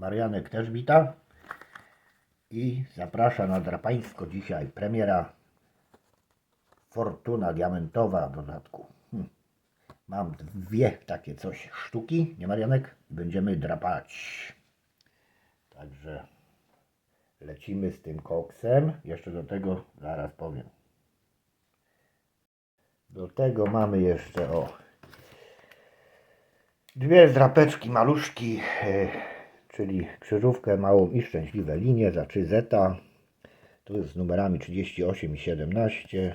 Marianek też wita. I zaprasza na Drapańsko dzisiaj premiera Fortuna Diamentowa w dodatku. Hm. Mam dwie takie coś sztuki, nie Marianek? Będziemy drapać. Także lecimy z tym koksem. Jeszcze do tego zaraz powiem. Do tego mamy jeszcze o Dwie zdrapeczki maluszki, e, czyli krzyżówkę małą i szczęśliwe linie za 3 zeta. Tu jest z numerami 38 i 17.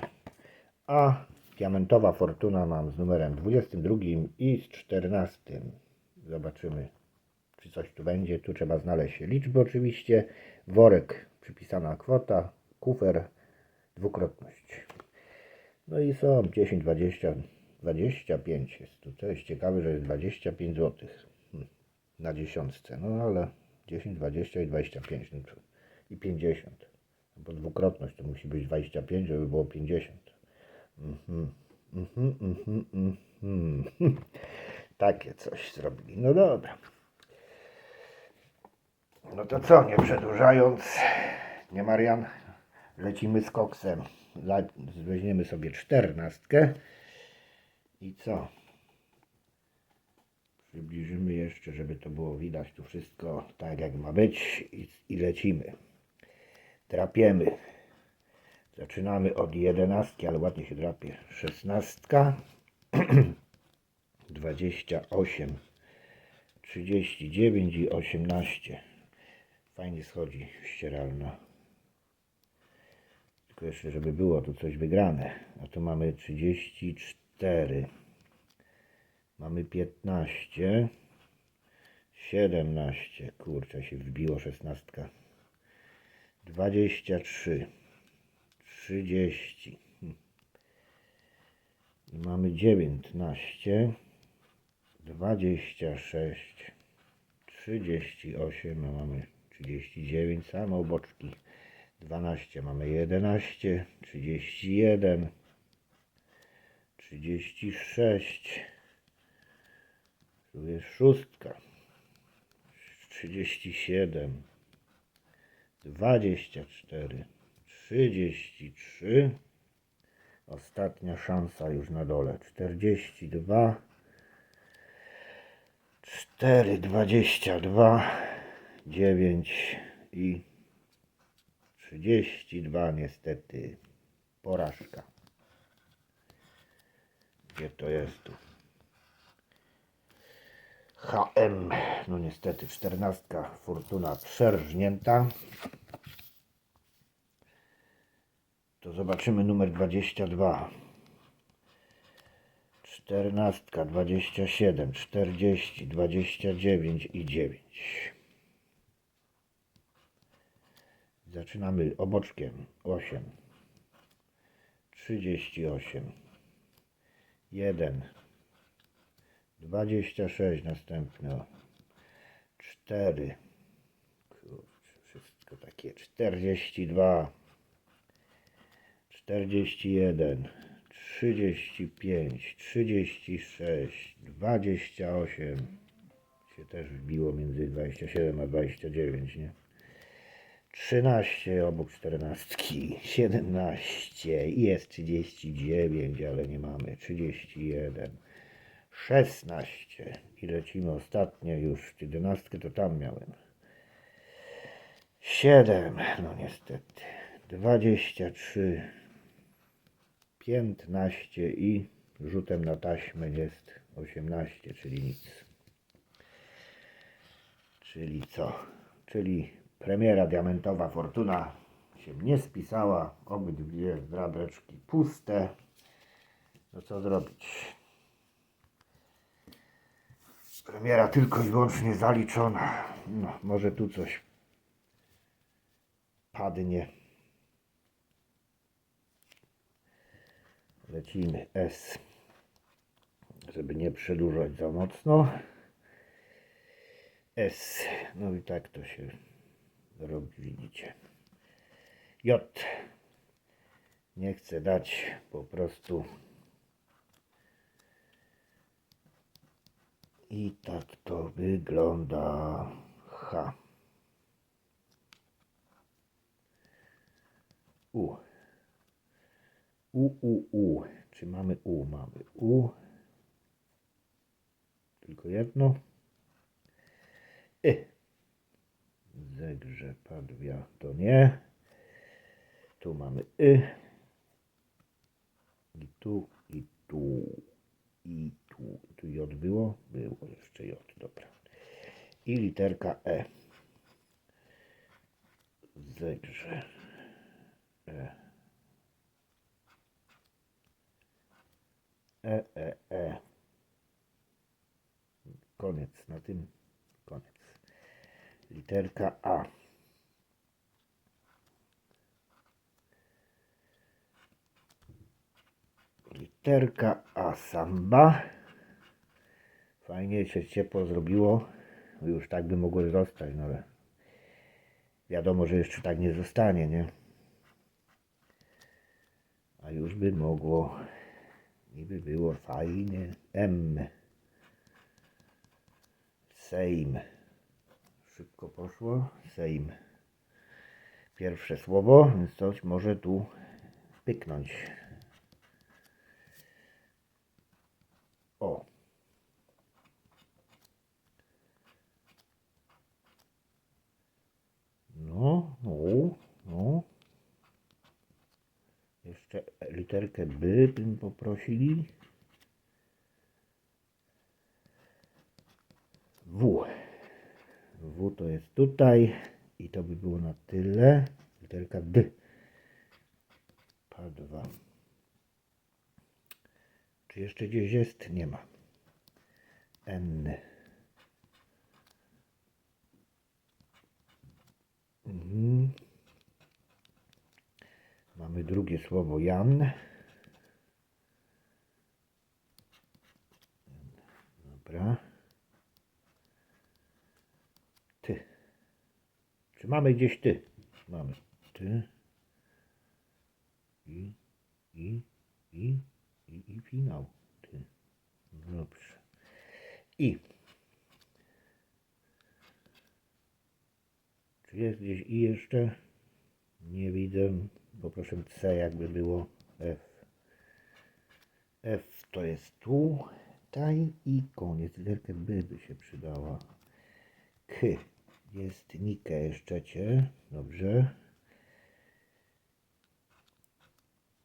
A diamentowa fortuna mam z numerem 22 i z 14. Zobaczymy, czy coś tu będzie. Tu trzeba znaleźć liczby oczywiście. Worek, przypisana kwota, kufer, dwukrotność. No i są 10, 20, 25 jest tu. To jest ciekawe, że jest 25 zł hmm, na dziesiątce. No ale 10, 20 i 25 no to, i 50. Bo dwukrotność to musi być 25, żeby było 50. Mhm, mhm, mhm, mhm. Takie coś zrobili. No dobra. No to co, nie przedłużając, nie Marian, lecimy z koksem. Weźmiemy sobie czternastkę. I co? Przybliżymy jeszcze, żeby to było widać tu wszystko tak jak ma być i, i lecimy. Drapiemy. Zaczynamy od jedenastki, ale ładnie się drapie. Szesnastka. 28. 39 i 18. Fajnie schodzi ścieralna. Tylko jeszcze, żeby było tu coś wygrane. A tu mamy 34. Mamy 15. 17. Kurczę, się wbiło 16. 23. 30. Hm. I mamy 19. 26. 38. A mamy 39. Same oboczki. 12 mamy 11, 31, 36, tu jest szóstka, 37, 24, 33, ostatnia szansa już na dole, 42, 4, 22, 9 i 32 niestety. Porażka. Gdzie to jest tu? HM. No niestety 14. Fortuna przerżnięta. To zobaczymy numer 22. 14, 27, 40, 29 i 9. Zaczynamy oboczkiem 8, 38, 1, 26 następno, 4, kurczę, wszystko takie, 42, 41, 35, 36, 28, się też wbiło między 27 a 29, nie? 13 obok 14, 17 i jest 39, ale nie mamy. 31, 16 i lecimy ostatnie już 11 to tam miałem 7, no niestety 23, 15 i rzutem na taśmę jest 18, czyli nic. Czyli co? Czyli premiera diamentowa fortuna się nie spisała. Obydwie zdrabeczki puste. No co zrobić? Premiera tylko i wyłącznie zaliczona. No, może tu coś padnie. Lecimy S, żeby nie przedłużać za mocno. S. No i tak to się robi, widzicie. J. Nie chcę dać po prostu I tak to wygląda. H. U. U, U, U. Czy mamy U? Mamy U. Tylko jedno. Y. Zegrze padwia to nie. Tu mamy Y. I tu, i tu, i tu. Tu J było? Było jeszcze J, dobra. I literka E. Zegrze. E. E, E, E. Koniec na tym. Koniec. Literka A. Literka A samba. Fajnie się ciepło zrobiło. Już tak by mogło zostać, no ale wiadomo, że jeszcze tak nie zostanie, nie? A już by mogło. Niby było fajnie. M. Sejm. Szybko poszło. Sejm. Pierwsze słowo, więc coś może tu pyknąć. O. No, no, no. Jeszcze literkę B bym poprosili. W. W to jest tutaj i to by było na tyle. Literka D. Padwa. Czy jeszcze gdzieś jest? Nie ma. N. Mhm. Mamy drugie słowo Jan. Dobra. Ty. Czy mamy gdzieś ty? Mamy. Ty. I, i, i, i, i finał. Ty. Dobrze. I. jest gdzieś i jeszcze? Nie widzę. Poproszę C jakby było. F. F to jest tu. Taj i koniec. Literkę B by się przydała. K. Jest Nike jeszcze cię. Dobrze.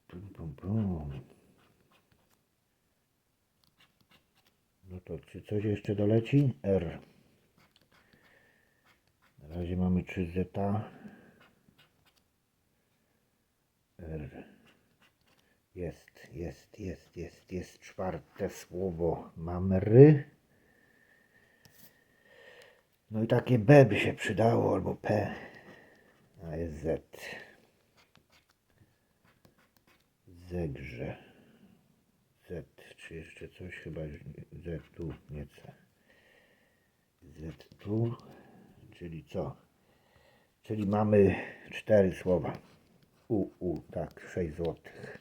Pum, pum, pum. No to czy coś jeszcze doleci? R. Mamy 3 zeta. R. Jest, jest, jest, jest, jest czwarte słowo. Mamy ry. No i takie B by się przydało, albo P. A jest Z. Zegrze. Z. Czy jeszcze coś? Chyba Z tu, nie C. Z tu. Czyli co? Czyli mamy cztery słowa. U, u, tak, 6 złotych.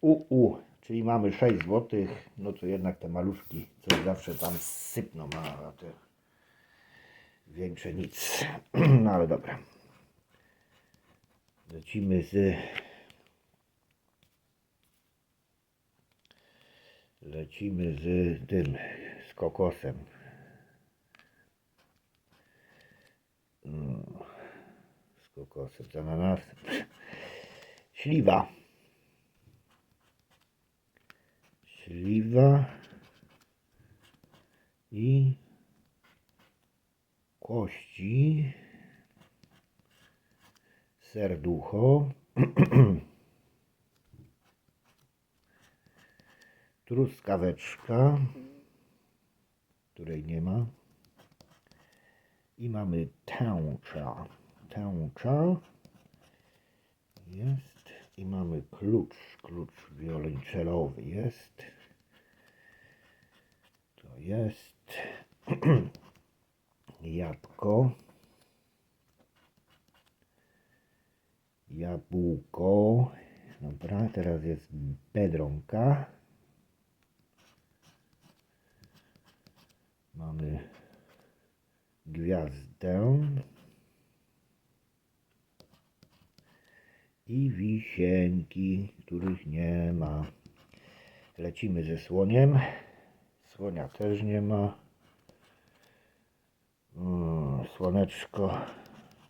U, u, czyli mamy 6 złotych. No to jednak te maluszki coś zawsze tam sypną, a te większe nic. No ale dobra. Lecimy z lecimy z tym, z kokosem. Z kokosem, z ananasem. Śliwa. Śliwa i kości, serducho, truskaweczka, której nie ma. I mamy tęcza. Tęcza jest. I mamy klucz. Klucz wiolonczelowy jest. To jest. Jabłko. Jabłko. Dobra, teraz jest bedronka. Mamy gwiazdę i wisienki, których nie ma. Lecimy ze słoniem. Słonia też nie ma. Mm, Słoneczko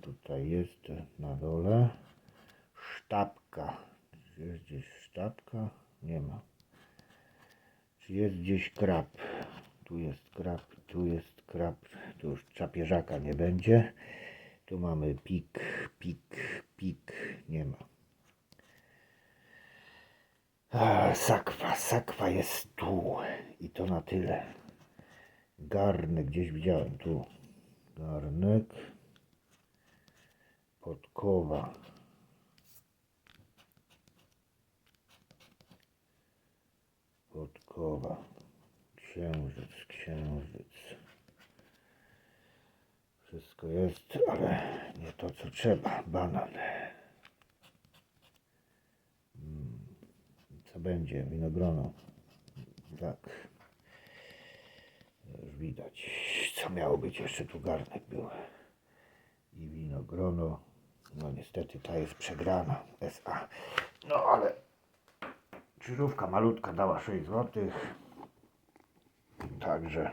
tutaj jest na dole. Sztabka. Czy jest gdzieś sztabka? Nie ma. Czy jest gdzieś krab? Tu jest krab, tu jest krab. Tu już czapieżaka nie będzie. Tu mamy pik, pik, pik. Nie ma. A, sakwa, sakwa jest tu. I to na tyle. Garnek gdzieś widziałem tu. Garnek. Podkowa. Podkowa. Księżyc, księżyc. Wszystko jest, ale nie to co trzeba. Banan. Mm, Co będzie? Winogrono. Tak. Już widać, co miało być. Jeszcze tu garnek był. I winogrono. No niestety ta jest przegrana. SA. No ale krzyżówka malutka dała 6 zł. Także.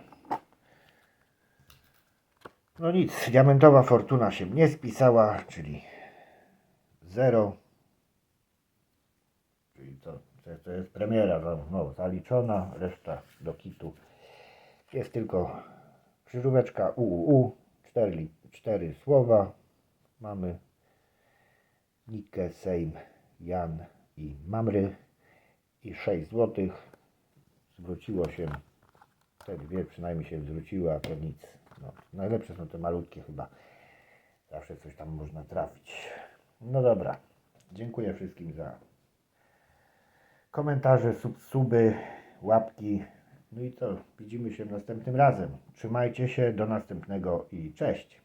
No nic, diamentowa fortuna się nie spisała, czyli 0. Czyli to, to, jest premiera no, zaliczona, reszta do kitu. Jest tylko krzyżóweczka UUU, 4, li- 4 słowa. Mamy Nikę, Sejm, Jan i Mamry i 6 zł. Zwróciło się, te dwie przynajmniej się zwróciły, a to nic. No, najlepsze są te malutkie chyba. Zawsze coś tam można trafić. No dobra. Dziękuję wszystkim za komentarze, sub, suby, łapki. No i co? Widzimy się następnym razem. Trzymajcie się, do następnego i cześć.